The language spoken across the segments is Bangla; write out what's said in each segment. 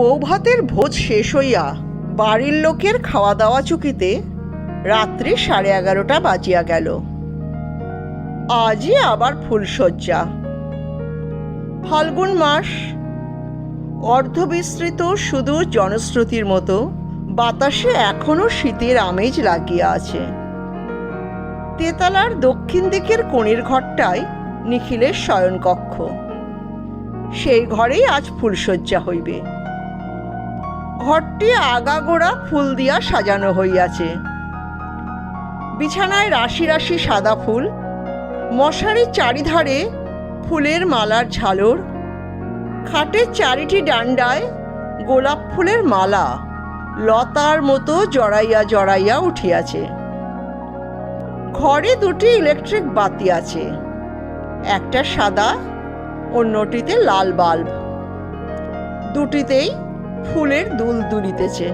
বৌভাতের ভোজ শেষ হইয়া বাড়ির লোকের খাওয়া দাওয়া চুকিতে রাত্রি সাড়ে এগারোটা বাজিয়া গেল। আজই আবার ফুলশয্যা। ফাল্গুন মাস, অর্ধবিস্তৃত সুদূর জনশ্রুতির মতো বাতাসে এখনও শীতের আমেজ লাগিয়া আছে। তেতালার দক্ষিণ দিকের কোণের ঘরটায় নিখিলের শয়নকক্ষ। সেই ঘরেই আজ ফুলশয্যা হইবে। ঘরটি আগাগোড়া ফুল দিয়া সাজানো হইয়াছে। বিছানায় রাশি রাশি সাদা ফুল মশারির চারিধারে ফুলের মালার ঝালর, খাটের চারিটি ডান্ডায় গোলাপ ফুলের মালা লতার মতো জড়াইয়া জড়াইয়া উঠিয়াছে। ঘরে দুটি ইলেকট্রিক বাতি আছে, একটা সাদা, অন্যটিতে লাল বাল্ব। দুটিতেই ফুলের দুল দুলিতেছে।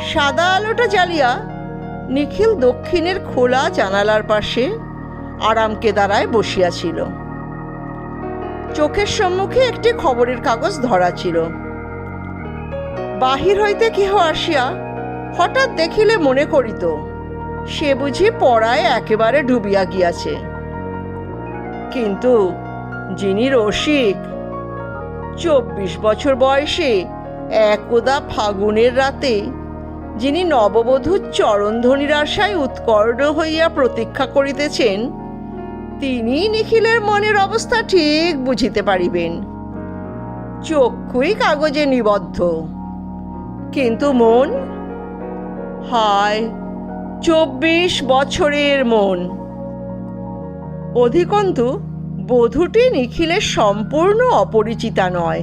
সাদা আলোটা জ্বালিয়া নিখিল দক্ষিণের খোলা জানালার পাশে আরাম কেদারায় বসিয়াছিল। চোখের সম্মুখে একটি খবরের কাগজ ধরা ছিল। বাহির হইতে কেহ আসিয়া হঠাৎ দেখিলে মনে করিত, সে বুঝি পড়ায় একেবারে ডুবিয়া গিয়াছে। কিন্তু যিনি রসিক চব্বিশ বছর বয়সে একদা ফাগুনের রাতে যিনি নববধূর চরণধ্বনির আশায় উৎকর্ণ হইয়া প্রতীক্ষা করিতেছেন, তিনি নিখিলের মনের অবস্থা ঠিক বুঝিতে পারিবেন। চক্ষুই কাগজে নিবদ্ধ। কিন্তু মন? হায়, চব্বিশ বছরের মন। অধিকন্তু বধূটি নিখিলের সম্পূর্ণ অপরিচিতা নয়।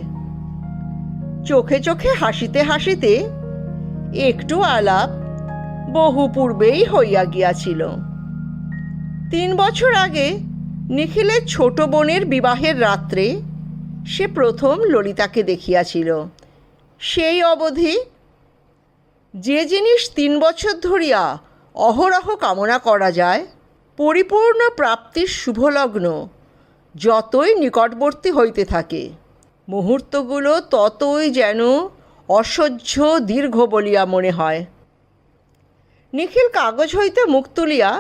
চোখে চোখে হাসিতে হাসিতে একটু আলাপ বহু পূর্বেই হইয়া গিয়াছিল। তিন বছর আগে নিখিলের ছোট বোনের বিবাহের রাত্রে সে প্রথম ললিতাকে দেখিয়াছিল। সেই অবধি যে জিনিস তিন বছর ধরিয়া অহরহ কামনা করা যায়, পরিপূর্ণ প্রাপ্তির শুভলগ্ন যতই নিকটবর্তী হইতে থাকে। মুহূর্তগুলো ততই যেন অসহ্য দীর্ঘ বলিয়া মনে হয়। নিখিল কাগজ হইতে মুখ তুলিয়া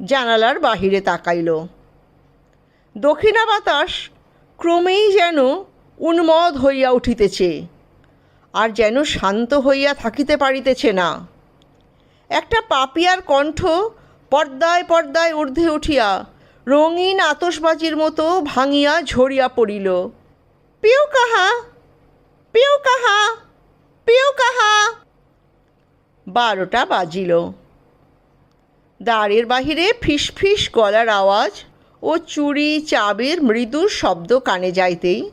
জানালার বাহিরে তাকাইল। দক্ষিণা বাতাস ক্রমেই যেন উন্মদ হইয়া উঠিতেছে, আর যেন শান্ত হইয়া থাকিতে পারিতেছে না। একটা পাপিয়ার কণ্ঠ পর্দায় পর্দায় ঊর্ধ্বে উঠিয়া রঙিন আতসবাজির মতো ভাঙিয়া ঝরিয়া পড়িল। পিউ কাহা? পিউ কাহা? পিউ কাহা? বারোটা বাজিল। দ্বারের বাহিরে ফিসফিস গলার আওয়াজ ও চুরি চাবির মৃদু শব্দ কানে যাইতেই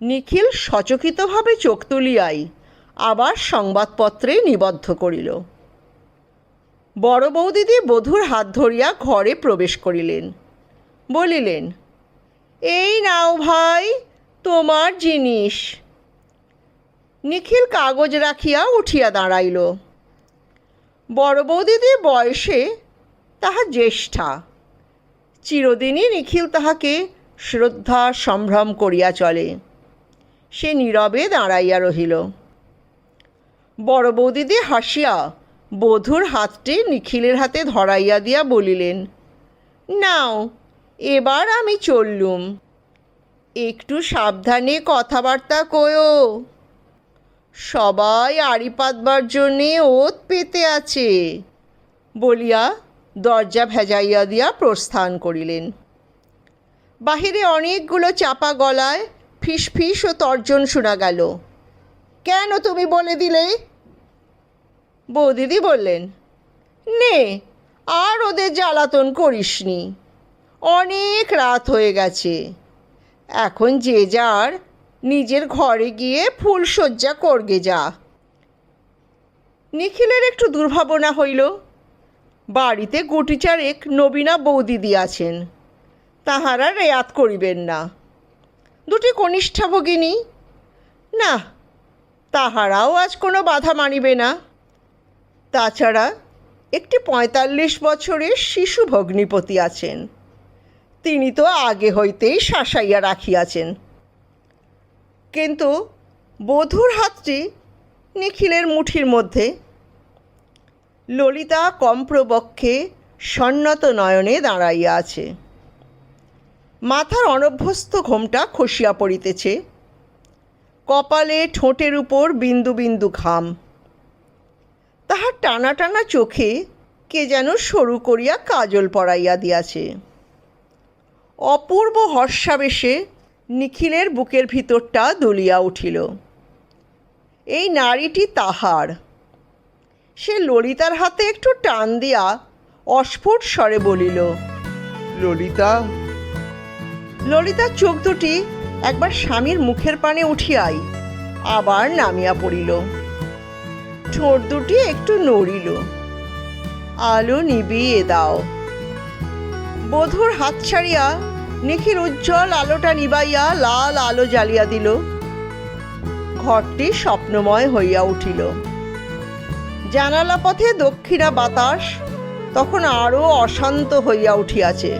নিখিল সচকিতভাবে চোখ তুলিয়াই আবার সংবাদপত্রে নিবদ্ধ করিল। বড় বৌদিদি বধূর হাত ধরিয়া ঘরে প্রবেশ করিলেন। বলিলেন, এই নাও ভাই, তোমার জিনিস। নিখিল কাগজ রাখিয়া উঠিয়া দাঁড়াইল। বড় বৌদিদি বয়সে তাহা জ্যেষ্ঠা। চিরদিনই নিখিল তাহাকে শ্রদ্ধা সম্ভ্রম করিয়া চলে। সে নীরবে দাঁড়াইয়া রহিল। বড় বৌদিদি হাসিয়া বধূর হাতটি নিখিলের হাতে ধরাইয়া দিয়া বলিলেন, নাও, এবার আমি চললুম। একটু সাবধানে কথাবার্তা কয়ো। সবাই আড়ি পাতবার জন্যে ওত পেতে আছে। বলিয়া দরজা ভেজাইয়া দিয়া প্রস্থান করিলেন। বাহিরে অনেকগুলো চাপা গলায় ফিস ফিস ও তর্জন শোনা গেল। কেন তুমি বলে দিলে? বৌদিদি বললেন, নে, আর ওদের জ্বালাতন করিসনি। অনেক রাত হয়ে গেছে। এখন যে যার নিজের ঘরে গিয়ে ফুল ফুলশয্যা করগে যা। নিখিলের একটু দুর্ভাবনা হইল। বাড়িতে গুটি চারেক নবীনা বৌদিদি আছেন। তাহারা রেয়াত করিবেন না। দুটি কনিষ্ঠা ভগিনী। না, তাহারাও আজ কোনো বাধা মানিবে না। তাছাড়া একটি পঁয়তাল্লিশ বছরের শিশু ভগ্নিপতি আছেন। তিনি তো আগে হইতেই শাসাইয়া রাখিয়াছেন। কিন্তু বধূর হাতটি নিখিলের মুঠির মধ্যে। ললিতা কম্প্রবক্ষে সন্নত নয়নে দাঁড়াইয়া আছে। মাথার অনভ্যস্ত ঘোমটা খসিয়া পড়িতেছে। কপালে ঠোঁটের উপর বিন্দু বিন্দু ঘাম। তাহার টানা টানা চোখে কে যেন সরু করিয়া কাজল পরাইয়া দিয়াছে। অপূর্ব হর্ষাবেশে নিখিলের বুকের ভিতরটা দুলিয়া উঠিল। এই নারীটি তাহার। সে ললিতার হাতে একটু টান দিয়া অস্ফুট স্বরে বলিল ললিতা? ললিতার চোখ দুটি একবার স্বামীর মুখের পানে উঠিয়াই আবার নামিয়া পড়িল। ঠোঁট দুটি একটু নড়িল। আলো নিবিয়ে দাও। বধুর হাত ছাড়িয়া নিখিল উজ্জ্বল আলোটা নিবাইয়া লাল আলো জ্বালিয়া দিল। ঘরটি স্বপ্নময় হইয়া উঠিল। জানালা পথে দক্ষিণা বাতাস তখন আরও অশান্ত হইয়া উঠিয়াছে।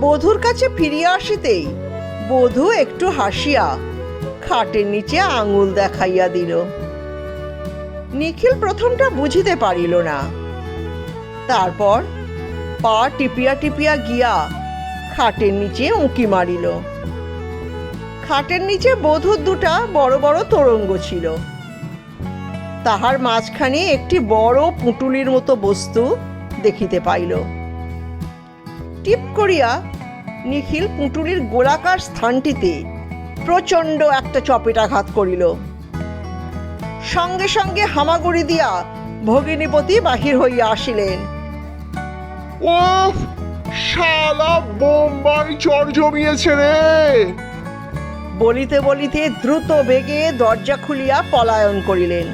বধূর কাছে ফিরিয়া আসিতেই বধূ একটু হাসিয়া খাটের নিচে আঙুল দেখাইয়া দিল। নিখিল প্রথমটা বুঝিতে পারিল না। তারপর পা টিপিয়া টিপিয়া গিয়া খাটের নিচে উঁকি মারিল। খাটের নিচে বধূর দুটা বড় বড় তোরঙ্গ ছিল। তাহার মাঝখানে একটি বড় পুঁটুলির মতো বস্তু দেখিতে পাইল। টিপ করিয়া নিখিল পুঁটুলির গোলাকার স্থানটিতে প্রচণ্ড একটা চপেটাঘাত করিল। সঙ্গে সঙ্গে হামাগুড়ি দিয়া ভগিনীপতি বাহির হইয়া আসিলেন। ওফ শালা বোম্বাই চর জমিয়েছে রে। বলিতে বলিতে দ্রুত বেগে দরজা খুলিয়া পলায়ন করিলেন।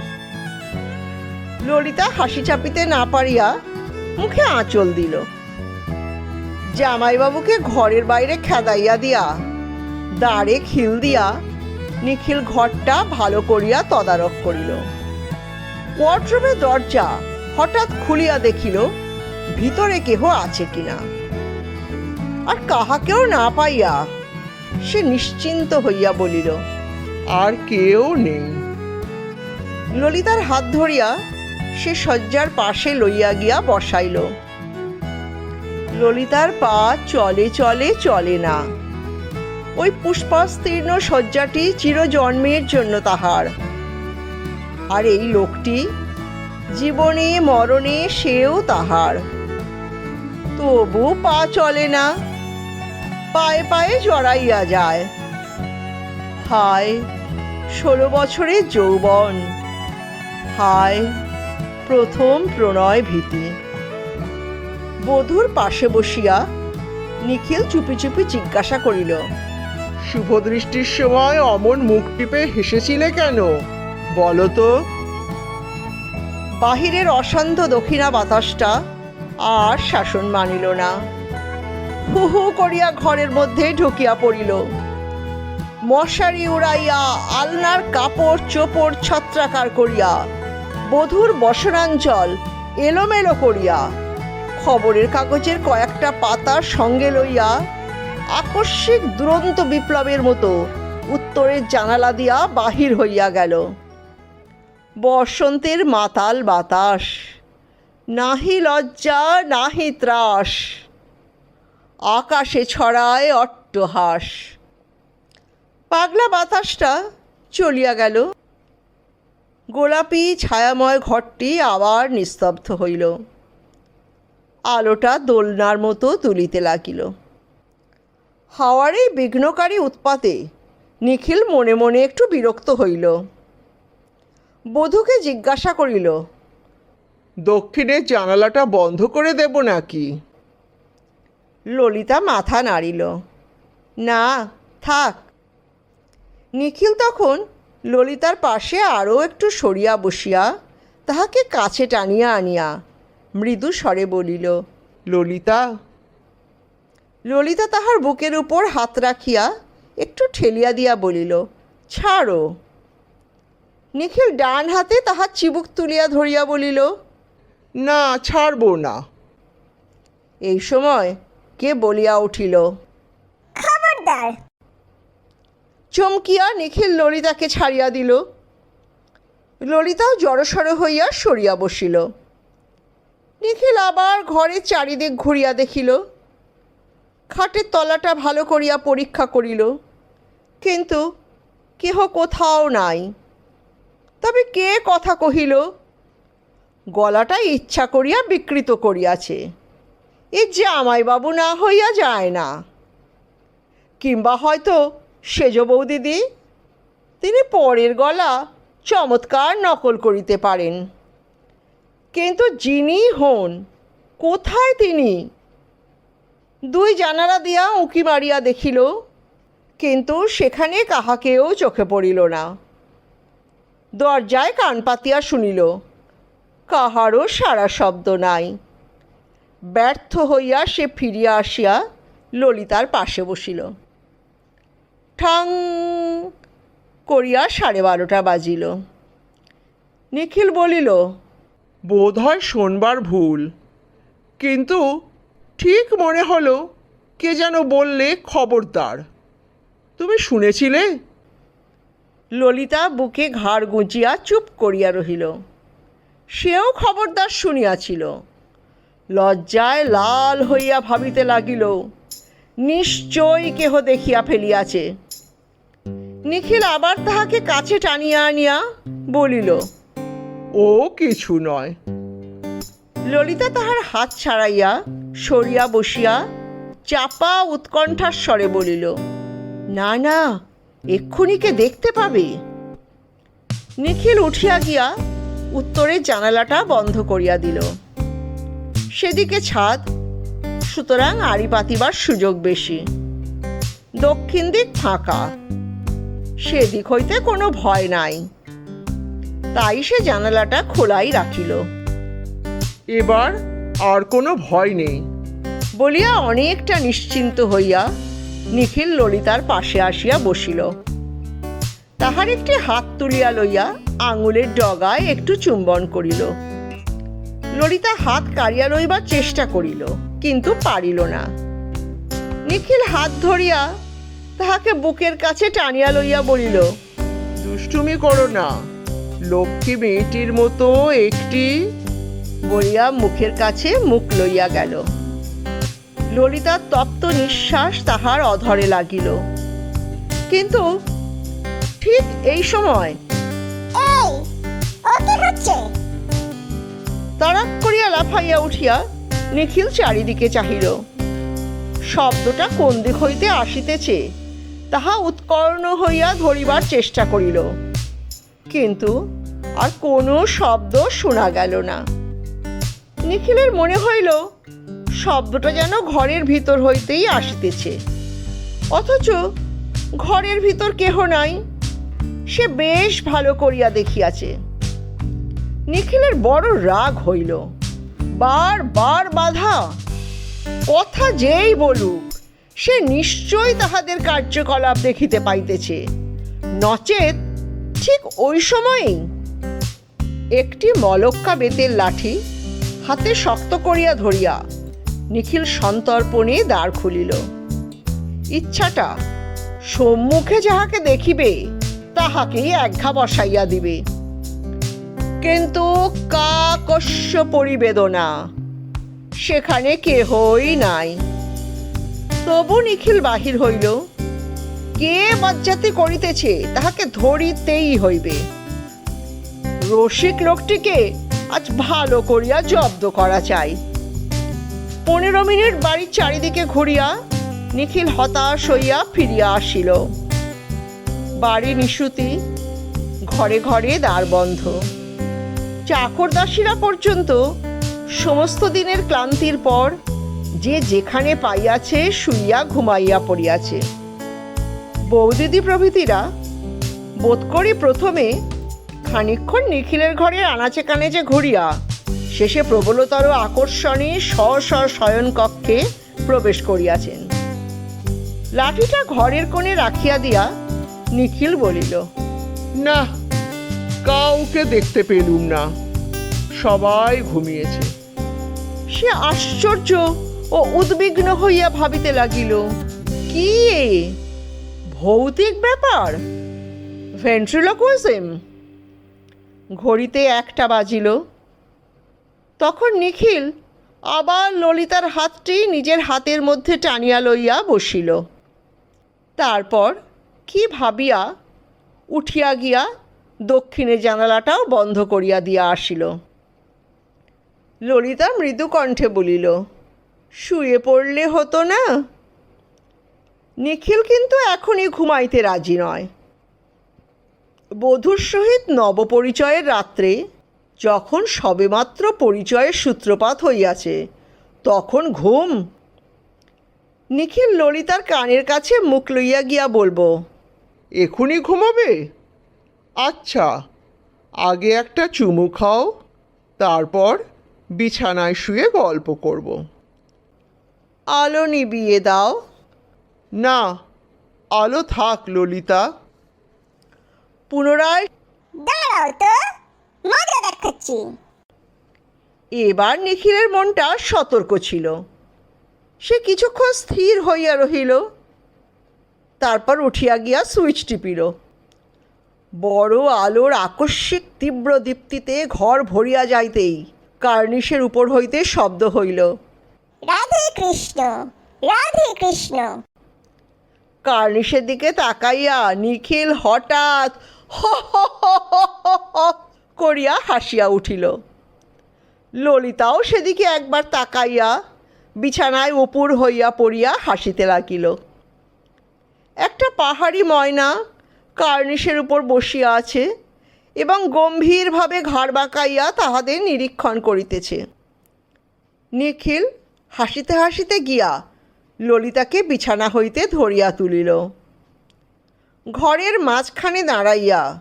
ললিতা হাসি চাপিতে না পারিয়া মুখে আঁচল দিল। জামাইবাবুকে ঘরের বাইরে খেদাইয়া দিয়া দাঁড়ে খিল দিয়া নিখিল ঘরটা ভালো করিয়া তদারক করিল। ওয়ার্ড্রোবের দরজা হঠাৎ খুলিয়া দেখিল, ভিতরে কেহ আছে কিনা। আর কাহাকেও না পাইয়া সে নিশ্চিন্ত হইয়া বলিল, আর কেউ নেই। ললিতার হাত ধরিয়া সে শয্যার পাশে লইয়া গিয়া বসাইল। ললিতার পা চলে চলে চলে না। ওই পুষ্পাস্তীর্ণ শয্যাটি চিরজন্মের জন্য তাহার। আর এই লোকটি জীবনে মরণে সেও তাহার। তবু পা চলে না, পায়ে পায়ে জড়াইয়া যায়। হায়, ষোলো বছরের যৌবন। হায়, প্রথম প্রণয় ভীতি। বধূর পাশে বসিয়া নিখিল চুপি চুপি জিজ্ঞাসা করিল শুভ দৃষ্টির সময় অমন মুখ টিপে হেসেছিলে কেন? বলো তো। বাহিরের অশান্ত দক্ষিণা বাতাসটা আর শাসন মানিল না। হু হু করিয়া ঘরের মধ্যে ঢুকিয়া পড়িল। মশারি উড়াইয়া, আলনার কাপড় চোপড় ছত্রাকার করিয়া, বধুর বসনাঞ্চল এলোমেলো করিয়া, খবরের কাগজের কয়েকটা পাতা সঙ্গে লইয়া আকস্মিক দুরন্ত বিপ্লবের মতো উত্তরের জানালা দিয়া বাহির হইয়া গেল। বসন্তের মাতাল বাতাস, নাহি লজ্জা, নাহি ত্রাস, আকাশে ছড়ায় অট্টহাস পাগলা বাতাসটা চলিয়া গেল। গোলাপি ছায়াময় ঘরটি আবার নিস্তব্ধ হইল। আলোটা দোলনার মতো তুলিতে লাগিল। হাওয়ার এই বিঘ্নকারী উৎপাতে। নিখিল মনে মনে একটু বিরক্ত হইল। বধূকে জিজ্ঞাসা করিল দক্ষিণের জানালাটা বন্ধ করে দেব নাকি? ললিতা মাথা নাড়িল না থাক। নিখিল তখন ললিতার পাশে আরও একটু সরিয়া বসিয়া তাহাকে কাছে টানিয়া আনিয়া মৃদু স্বরে বলিল ললিতা ললিতা তাহার বুকের উপর হাত রাখিয়া একটু ঠেলিয়া দিয়া বলিল ছাড়ো। নিখিল ডান হাতে তাহার চিবুক তুলিয়া ধরিয়া বলিল না ছাড়বো না। এই সময় কে বলিয়া উঠিল খবরদার। চমকিয়া নিখিল ললিতাকে ছাড়িয়া দিল। ললিতাও জড়সড় হইয়া সরিয়া বসিল। নিখিল আবার ঘরের চারিদিক ঘুরিয়া দেখিল। খাটের তলাটা ভালো করিয়া পরীক্ষা করিল। কিন্তু কেহ কোথাও নাই। তবে কে কথা কহিল? গলাটা ইচ্ছা করিয়া বিকৃত করিয়াছে। এ জামাইবাবু না হইয়া যায় না। কিংবা হয়তো সেজ বৌদিদি, তিনি পরের গলা চমৎকার নকল করিতে পারেন। কিন্তু যিনি হন, কোথায় তিনি? দুই জানালা দিয়া উঁকি মারিয়া দেখিল, কিন্তু সেখানে কাহাকেও চোখে পড়িল না। দরজায় কান পাতিয়া শুনিল, কাহারও সারা শব্দ নাই। ব্যর্থ হইয়া সে ফিরিয়া আসিয়া ললিতার পাশে বসিল। ঠাং করিয়া সাড়ে বারোটা বাজিল। নিখিল বলিল বোধ হয় শোনবার ভুল, কিন্তু ঠিক মনে হলো কে যেন বললে খবরদার। তুমি শুনেছিলে? ললিতা বুকে ঘাড় গুঁজিয়া চুপ করিয়া রহিল। সেও খবরদার শুনিয়াছিল। লজ্জায় লাল হইয়া ভাবিতে লাগিল, নিশ্চয়ই কেহ দেখিয়া ফেলিয়াছে। নিখিল আবার তাহাকে কাছে টানিয়া আনিয়া বলিল, ও কিছু নয়। ললিতা তাহার হাত ছাড়াইয়া সরিয়া বসিয়া চাপা উৎকণ্ঠার স্বরে বলিল, না না, এক্ষুনি কে দেখতে পাবে? নিখিল উঠিয়া গিয়া উত্তরের জানালাটা বন্ধ করিয়া দিল। সেদিকে ছাদ, সুতরাং আড়ি পাতিবার সুযোগ বেশি। দক্ষিণ দিক ফাঁকা সেদিক হইতে কোনো ভয় নাই। তাই সে জানালাটা খোলাই রাখিল। এবার আর কোনো ভয় নেই। বলিয়া অনেকটা নিশ্চিন্ত হইয়া নিখিল ললিতার পাশে আসিয়া বসিল। তাহার একটি হাত তুলিয়া লইয়া আঙুলের ডগায় একটু চুম্বন করিল। ললিতা হাত কাড়িয়া লইবার চেষ্টা করিল, কিন্তু পারিল না। নিখিল হাত ধরিয়া তাহাকে বুকের কাছে টানিয়া লইয়া বলিল, দুষ্টুমি করো না। লক্ষ্মী মেয়েটির মতো একটি বলিয়া মুখের কাছে মুখ লইয়া গেল। ললিতার তপ্ত নিঃশ্বাস তাহার অধরে লাগিল। কিন্তু ঠিক এই সময় এই ও কি হচ্ছে? তাড়াক করিয়া লাফাইয়া উঠিয়া নিখিল চারিদিকে চাহিল। শব্দটা কোন দিক হইতে আসিতেছে তাহা উৎকর্ণ হইয়া ধরিবার চেষ্টা করিল। কিন্তু আর কোনো শব্দ শোনা গেল না। নিখিলের মনে হইল, শব্দটা যেন ঘরের ভিতর হইতেই আসিতেছে। অথচ ঘরের ভিতর কেহ নাই, সে বেশ ভালো করিয়া দেখিয়াছে। নিখিলের বড় রাগ হইল, বার বার বাধা, কথা যেই বলুক, সে নিশ্চয়ই তাহাদের কার্যকলাপ দেখিতে পাইতেছে। নচেত ঠিক ওই সময়েই একটি মলক্কা বেতের লাঠি হাতে শক্ত করিয়া ধরিয়া নিখিল সন্তর্পণে দ্বার খুলিল। ইচ্ছাটা সম্মুখে যাহাকে দেখিবে, তাহাকেই একঘা বসাইয়া দিবে। কিন্তু কাকস্য পরিবেদনা, সেখানে কেহই নাই। তবু নিখিল বাহির হইল। কে বজ্জাতি করিতেছে, তাহাকে ধরিতেই হইবে। রসিক লোকটিকে আজ ভালো করিয়া জব্দ করা চাই। পনেরো মিনিট বাড়ির চারিদিকে ঘুরিয়া নিখিল হতাশ হইয়া ফিরিয়া আসিল। বাড়ি নিশুতি, ঘরে ঘরে দ্বার বন্ধ। চাকরদাসীরা পর্যন্ত সমস্ত দিনের ক্লান্তির পর যে যেখানে পাইয়াছে শুইয়া ঘুমাইয়া পড়িয়াছে। বৌদিদি প্রভৃতিরা বোধ করি প্রথমে খানিক্ষণ নিখিলের ঘরে আনাচে কানেচে ঘুরিয়া, শেষে প্রবলতর আকর্ষণে স্ব শয়ন কক্ষে প্রবেশ করিয়াছেন। লাঠিটা ঘরের কোণে রাখিয়া দিয়া নিখিল বলিল, না, কাউকে দেখতে পেলুম না। সবাই ঘুমিয়েছে। সে আশ্চর্য ও উদ্বিগ্ন হইয়া ভাবিতে লাগিল, কি ভৌতিক ব্যাপার? ভেন্ট্রিলোকুইজম? ঘড়িতে একটা বাজিল। তখন নিখিল আবার ললিতার হাতটি নিজের হাতের মধ্যে টানিয়া লইয়া বসিল। তারপর কি ভাবিয়া উঠিয়া গিয়া দক্ষিণে জানালাটাও বন্ধ করিয়া দিয়া আসিল। ললিতা মৃদু কণ্ঠে বলিল, শুয়ে পড়লে হতো না? নিখিল কিন্তু এখনই ঘুমাইতে রাজি নয়। বধূর সহিত নবপরিচয়ের রাত্রে যখন সবেমাত্র পরিচয়ের সূত্রপাত হইয়াছে তখন ঘুম। নিখিল ললিতার কানের কাছে মুখ লইয়া গিয়া বলব এখনই ঘুমাবে? আচ্ছা আগে একটা চুমু খাও তারপর বিছানায় শুয়ে গল্প করব। আলো নিবিয়ে দাও। না আলো থাক ললিতা। পুনরায়? দাঁড়াও তো মজা দেখাচ্ছি। এবার নিখিলের মনটা সতর্ক ছিল। সে কিছুক্ষণ স্থির হইয়া রহিল। তারপর উঠিয়া গিয়া সুইচ টিপিল। বড় আলোর আকস্মিক তীব্র দীপ্তিতে ঘর ভরিয়া যাইতেই কার্নিশের উপর হইতে শব্দ হইল। রাধে কৃষ্ণ রাধে কৃষ্ণ। কার্নিশের দিকে তাকাইয়া নিখিল হঠাৎ করিয়া হাসিয়া উঠিল। ললিতাও সেদিকে একবার তাকাইয়া বিছানায় উপুর হইয়া পড়িয়া হাসিতে লাগিল। একটা পাহাড়ি ময়না কার্নিশের উপর বসিয়া আছে এবং গম্ভীরভাবে ঘাড় বাঁকাইয়া তাহাদের নিরীক্ষণ করিতেছে। নিখিল হাসিতে হাসিতে গিয়া ললিতাকে বিছানা হইতে ধরিয়া তুলিল। ঘরের মাঝখানে দাঁড়াইয়া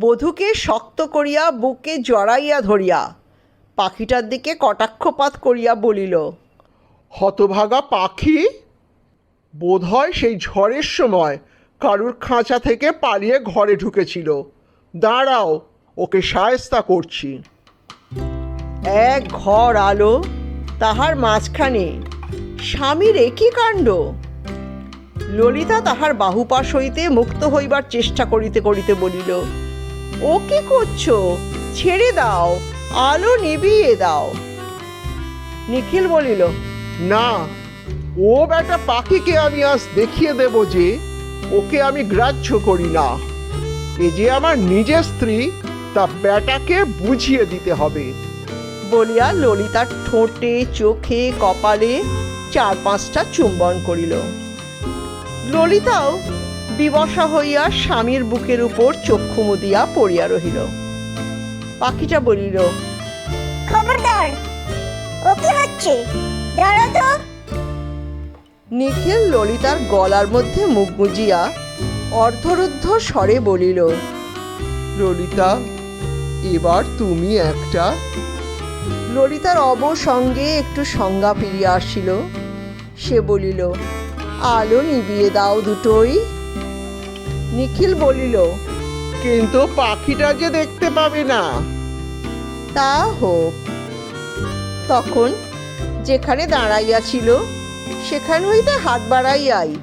বধূকে শক্ত করিয়া বুকে জড়াইয়া ধরিয়া পাখিটার দিকে কটাক্ষপাত করিয়া বলিল হতভাগা পাখি? বোধহয় সেই ঝড়ের সময় কারুর খাঁচা থেকে পালিয়ে ঘরে ঢুকেছিল। দাঁড়াও ওকে সায়স্তা করছি। এক ঘর আলো তাহার মাঝখানে। স্বামীর একই কাণ্ড। ললিতা তাহার বাহুপাশ হইতে মুক্ত হইবার চেষ্টা করিতে করিতে বলিল ও কি করছ? ছেড়ে দাও আলো নিভিয়ে দাও। নিখিল বলিল না ও বেটা পাখিকে আমি আজ দেখিয়ে দেব যে ওকে আমি গ্রাহ্য করি না। এ যে আমার নিজের স্ত্রী তা বেটাকে বুঝিয়ে দিতে হবে। বলিয়া ললিতার ঠোঁটে চোখে কপালে চার পাঁচটা চুম্বন করিল। ললিতাও বিবশা হইয়া স্বামীর বুকের উপর চক্ষু মুদিয়া পড়িয়া রহিল। পাখিটা বলিল খবরদার ও কি হচ্ছে? দাঁড়াও তো। নিখিল ললিতার গলার মধ্যে মুখ গুজিয়া অর্ধরুদ্ধ স্বরে বলিল ললিতা এবার তুমি একটা। ললিতার অবসঙ্গে একটু সংজ্ঞা ফিরিয়া আসিল। সে বলিল আলো নিবিয়ে দাও দুটোই। নিখিল বলিল কিন্তু পাখিটা যে দেখতে পাবে না। তা হোক। তখন যেখানে দাঁড়াইয়া ছিল সেখান হইতে হাত বাড়াইয়াই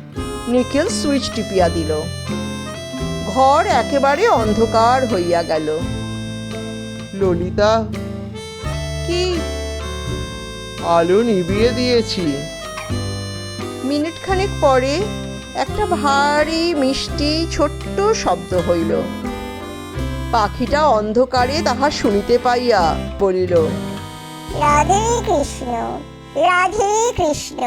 নিখিল সুইচ টিপিয়া দিল। ঘর একেবারে অন্ধকার হইয়া গেল। ললিতা কি? আলো নিভিয়ে দিয়েছি। মিনিট খানেক পরে একটা ভারী, মিষ্টি, ছোট্ট শব্দ হইল। পাখিটা অন্ধকারে তাহা শুনিতে পাইয়া বলিল, রাধে কৃষ্ণ রাধে কৃষ্ণ।